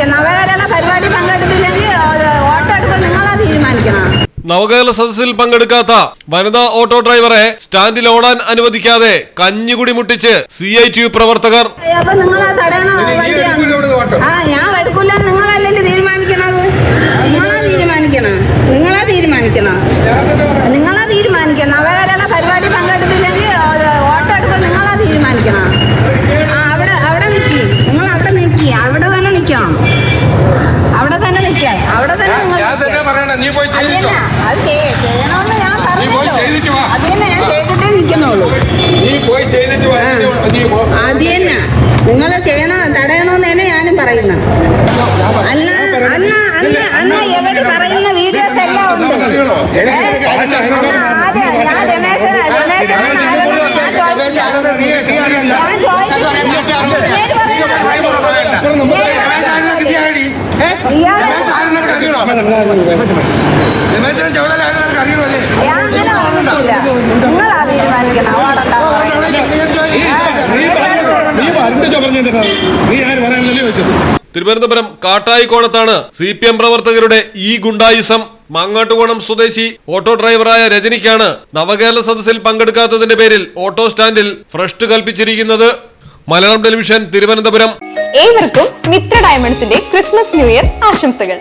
തീരുമാനിക്കണം. നവകേരള പരിപാടി പങ്കെടുത്തില്ലെങ്കിൽ ഓട്ടോ എടുക്കാൻ നിങ്ങളാ തീരുമാനിക്കണം. നവകേരള സദസ്സിൽ പങ്കെടുക്കാത്ത വനിതാ ഓട്ടോ ഡ്രൈവറെ സ്റ്റാൻഡിൽ ഓടാൻ അനുവദിക്കാതെ കഞ്ഞികുടി മുട്ടിച്ച് സി ഐ ടി യു പ്രവർത്തകർ ഞാൻ എടുക്കൂല നിങ്ങളല്ലല്ലേ തീരുമാനിക്കണത്. നിങ്ങളാ തീരുമാനിക്കണം നിങ്ങളാ തീരുമാനിക്കണം. നിങ്ങളാ തീരുമാനിക്കണം. നവകേരള പരിപാടി പങ്കെടുത്തില്ലെങ്കിൽ ഏഹ്, ഓട്ടോ എടുക്കാൻ നിങ്ങളാ തീരുമാനിക്കണം ആ അവിടെ അവിടെ നിൽക്കി നിങ്ങൾ അവിടെ നിൽക്കി അവിടെ തന്നെ നിൽക്കണം അവിടെ തന്നെ നിൽക്കാൻ അവിടെ തന്നെ നിങ്ങൾ ഞാൻ തന്നെ നിൽക്കുക. പറയണ നീ പോയി ചെയ്തിട്ടോ അത് ചെയ്യ- ചെയ്യണമെന്ന് ഞാൻ നീ പോയി ചെയ്തിട്ട് വാ. അത് തന്നെ ഞാൻ ചെയ്തിട്ടേ നിൽക്കുന്നുള്ളൂ നീ പോയി ചെയ്തിട്ട് വാ. നീ പോ. അത് തന്നെ നിങ്ങൾ ചെയ്യണം തടയണമെന്ന് തന്നെ ഞാനും പറയുന്നത് അല്ല അല്ല അന്ന് അന്ന് ഇവർ പറയുന്ന വീഡിയോസ് എല്ലാം ഉണ്ട് ഞാൻ രമേശന രമേശന ഞാൻ പറയുന്നത് ഇയാൾ തിരുവനന്തപുരം കാട്ടായിക്കോണത്താണ് സി പി എം പ്രവർത്തകരുടെ ഈ ഗുണ്ടായുസം മാങ്ങാട്ടുകോണം സ്വദേശി ഓട്ടോ ഡ്രൈവറായ രജനിക്കാണ് നവകേരള സദസ്സിൽ പങ്കെടുക്കാത്തതിന്റെ പേരിൽ ഓട്ടോ സ്റ്റാൻഡിൽ ഫ്രഷ് കൽപ്പിച്ചിരിക്കുന്നത്. മലയാളം ടെലിവിഷൻ തിരുവനന്തപുരം. ഏവർക്കും മിത്ര ഡയമണ്ട്സിന്റെ ക്രിസ്മസ് ന്യൂ ഇയർ ആശംസകൾ.